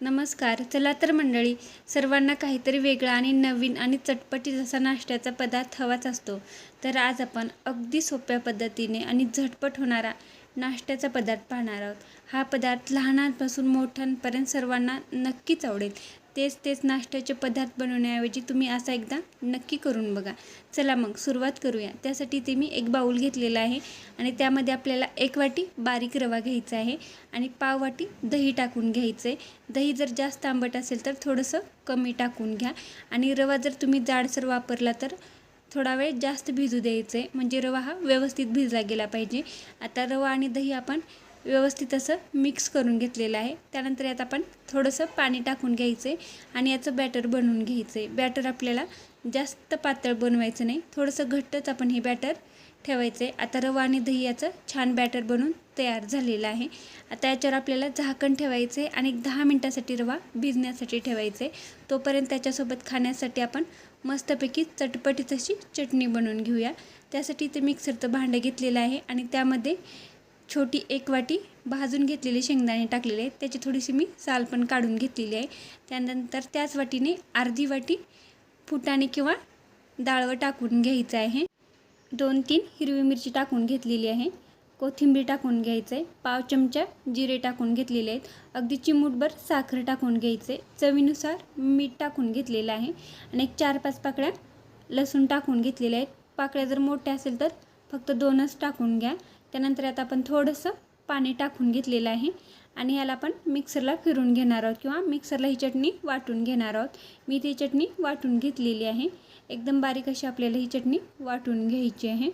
नमस्कार चला तर मंडळी सर्वांना काहीतरी वेगळा आणि नवीन आणि चटपटीत असा नाश्त्याचा पदार्थ हवाच असतो. तर आज आपण अगदी सोप्या पद्धतीने आणि झटपट होणारा नाश्त्याचा पदार्थ पाहणार आहोत. हा पदार्थ लहानांपासून मोठ्यांपर्यंत सर्वांना नक्कीच आवडेल. तेच तेच नाश्त्याचे पदार्थ बनवण्याऐवजी तुम्ही असा एकदा नक्की करून बघा. चला मग सुरुवात करूया. त्यासाठी ते मी एक बाऊल घेतलेला आहे आणि त्यामध्ये आपल्याला एक वाटी बारीक रवा घ्यायचा आहे आणि पाव वाटी दही टाकून घ्यायचं. आहे दही जर जास्त आंबट असेल तर थोडंसं कमी टाकून घ्या आणि रवा जर तुम्ही जाडसर वापरला तर थोडा वेळ जास्त भिजू द्यायचं. आहे म्हणजे रवा हा व्यवस्थित भिजला गेला पाहिजे. आता रवा आणि दही आपण व्यवस्थित असं मिक्स करून घेतलेलं आहे. त्यानंतर यात आपण थोडंसं पाणी टाकून घ्यायचं आहे आणि याचं बॅटर बनवून घ्यायचं आहे बॅटर आपल्याला जास्त पातळ बनवायचं नाही. थोडंसं घट्टच आपण हे बॅटर ठेवायचं आहे आता रवा आणि दही याचं छान बॅटर बनवून तयार झालेलं आहे. आता याच्यावर आपल्याला झाकण ठेवायचं आहे आणि एक दहा मिनटासाठी रवा भिजण्यासाठी ठेवायचं आहे तोपर्यंत त्याच्यासोबत खाण्यासाठी आपण मस्तपैकी चटपटीत अशी चटणी बनवून घेऊया. त्यासाठी ते मिक्सरचं भांडं घेतलेलं आहे आणि त्यामध्ये छोटी एक वाटी भाजून घेतलेले शेंगदाणे टाकलेले आहेत. त्याची थोडीशी मी साल पण काढून घेतलेली आहे. त्यानंतर त्याच वाटीने अर्धी वाटी फुटाणे किंवा डाळवं टाकून घ्यायचं आहे. दोन तीन हिरवी मिरची टाकून घेतलेली आहे. कोथिंबीर टाकून घ्यायचं आहे पाव चमचा जिरे टाकून घेतलेले आहेत. अगदी चिमूटभर साखर टाकून घ्यायचं आहे चवीनुसार मीठ टाकून घेतलेलं आहे. आणि एक चार पाच पाकळ्या लसूण टाकून घेतलेल्या आहेत. पाकळ्या जर मोठ्या असेल तर फक्त दोनच टाकून घ्या. त्यानंतर आता आपण थोडंसं पाणी टाकून घेतलेलं आहे आणि याला आपण मिक्सरला फिरून घेणार आहोत किंवा मिक्सरला ही चटणी वाटून घेणार आहोत. मी ती चटणी वाटून घेतलेली आहे. एकदम बारीक अशी आपल्याला ही चटणी वाटून घ्यायची आहे.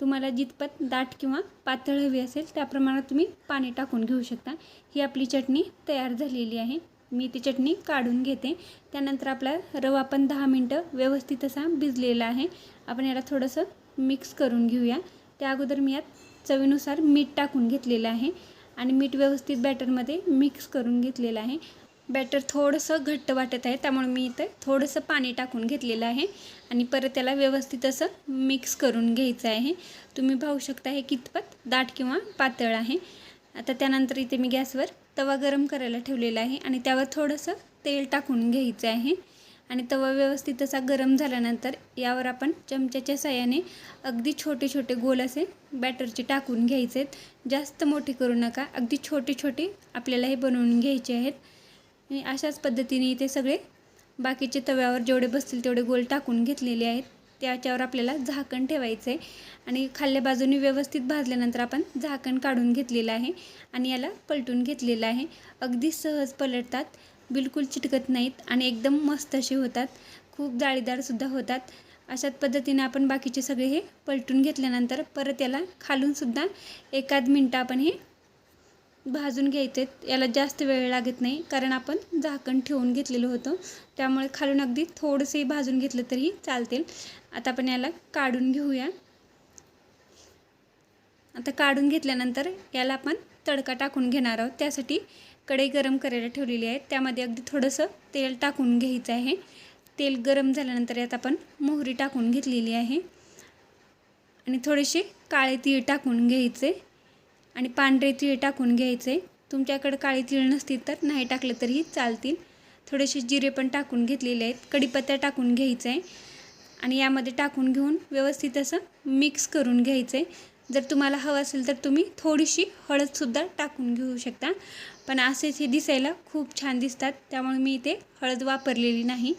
तुम्हाला जितपत दाट किंवा पातळ हवी असेल त्या प्रमाणात तुम्ही पाणी टाकून घेऊ शकता. ही आपली चटणी तयार झालेली आहे. मी ती चटणी काढून घेते. त्यानंतर आपला रवा पण दहा मिनटं व्यवस्थित असा भिजलेला आहे. आपण याला थोडंसं मिक्स करून घेऊया. त्या अगोदर मी यात चवीनुसार मीठ टाकून घेतलेलं आहे आणि मीठ व्यवस्थित बॅटरमध्ये मिक्स करून घेतलेलं आहे. बॅटर थोडंसं घट्ट वाटत आहे त्यामुळे मी इथं थोडंसं पाणी टाकून घेतलेलं आहे आणि परत त्याला व्यवस्थित असं मिक्स करून घ्यायचं आहे. तुम्ही पाहू शकता हे कितपत दाट किंवा पातळ आहे. आता त्यानंतर इथे मी गॅसवर तवा गरम करायला ठेवलेला आहे आणि त्यावर थोडंसं तेल टाकून घ्यायचं आहे. आणि तवा व्यवस्थित असा गरम झाल्यानंतर यावर आपण चमच्याच्या साह्याने अगदी छोटे छोटे गोल असे बॅटरचे टाकून घ्यायचे आहेत. जास्त मोठे करू नका. अगदी छोटे छोटे आपल्याला हे बनवून घ्यायचे आहेत. आणि अशाच पद्धतीने इथे सगळे बाकीचे तव्यावर जेवढे बसतील तेवढे गोल टाकून घेतलेले आहेत. त्याच्यावर आपल्याला झाकण ठेवायचं आहे आणि खाल्ल्या बाजूने व्यवस्थित भाजल्यानंतर आपण झाकण काढून घेतलेलं आहे. आणि याला पलटून घेतलेलं आहे. अगदी सहज पलटतात. बिलकुल चिटकत नाहीत आणि एकदम मस्त असे होतात. खूप जाळीदारसुद्धा होतात. अशाच पद्धतीने आपण बाकीचे सगळे हे पलटून घेतल्यानंतर परत याला खालूनसुद्धा एकाद मिनटं आपण हे भाजून घ्यायचे. याला जास्त वेळ लागत नाही कारण आपण झाकण ठेवून घेतलेलं होतं. त्यामुळे खालून अगदी थोडंसंही भाजून घेतलं तरी चालतील. आता आपण याला काढून घेऊया. आता काढून घेतल्यानंतर याला आपण तडका टाकून घेणार आहोत. त्यासाठी कढई गरम करायला ठेवलेली आहे. त्यामध्ये अगदी थोडंसं तेल टाकून घ्यायचं आहे. तेल गरम झाल्यानंतर यात आपण मोहरी टाकून घेतलेली आहे. आणि थोडेसे काळे तीळ टाकून घ्यायचे. आणि पांढरे तीळ टाकून घ्यायचे. तुमच्याकडे काळे तीळ नसतील तर नाही टाकलं तरीही चालतील. थोडेसे जिरे पण टाकून घेतलेले आहेत. कढीपत्ता टाकून घ्यायचा आहे. आणि यामध्ये टाकून घेऊन व्यवस्थित असं मिक्स करून घ्यायचं आहे. जर तुम्हाला हवं असेल तर तुम्ही थोडीशी हळदसुद्धा टाकून घेऊ शकता. पण असेच हे दिसायला खूप छान दिसतात. त्यामुळे मी इथे हळद वापरलेली नाही.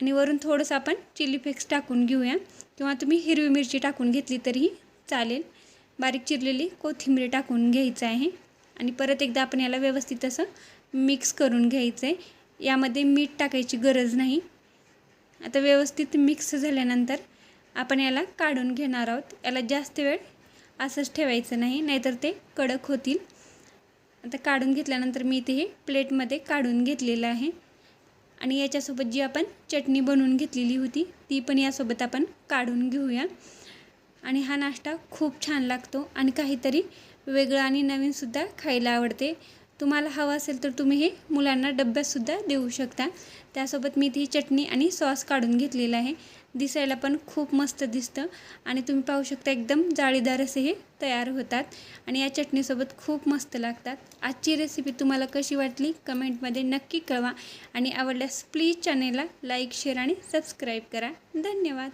आणि वरून थोडंसं आपण चिली फ्लेक्स टाकून घेऊया. किंवा तुम्ही हिरवी मिरची टाकून घेतली तरीही चालेल. बारीक चिरलेली कोथिंबीर टाकून घ्यायचं आहे. आणि परत एकदा आपण याला व्यवस्थित असं मिक्स करून घ्यायचं आहे यामध्ये मीठ टाकायची गरज नाही. आता व्यवस्थित मिक्स झाल्यानंतर आपण याला काढून घेणार आहोत. याला जास्त वेळ असंच ठेवायचं नाही नाहीतर ते कडक होतील. आता काढून घेतल्यानंतर मी इथे हे प्लेटमध्ये काढून घेतलेलं आहे. आणि याच्यासोबत जी आपण चटणी बनवून घेतलेली होती ती पण यासोबत आपण काढून घेऊया. आणि हा नाश्ता खूप छान लागतो आणि काहीतरी वेगळं आणि नवीनसुद्धा खायला आवडते. तुम्हाला हवं असेल तर तुम्ही हे मुलांना डब्यातसुद्धा देऊ शकता. त्यासोबत मी ती चटणी आणि सॉस काढून घेतलेला आहे. दिसायला पण खूप मस्त दिसतं. आणि तुम्ही पाहू शकता एकदम जाळीदार असे हे तयार होतात. आणि या चटणीसोबत खूप मस्त लागतात. आजची रेसिपी तुम्हाला कशी वाटली? कमेंटमध्ये नक्की कळवा. आणि आवडल्यास प्लीज चॅनेलला लाईक शेअर आणि सबस्क्राईब करा. धन्यवाद.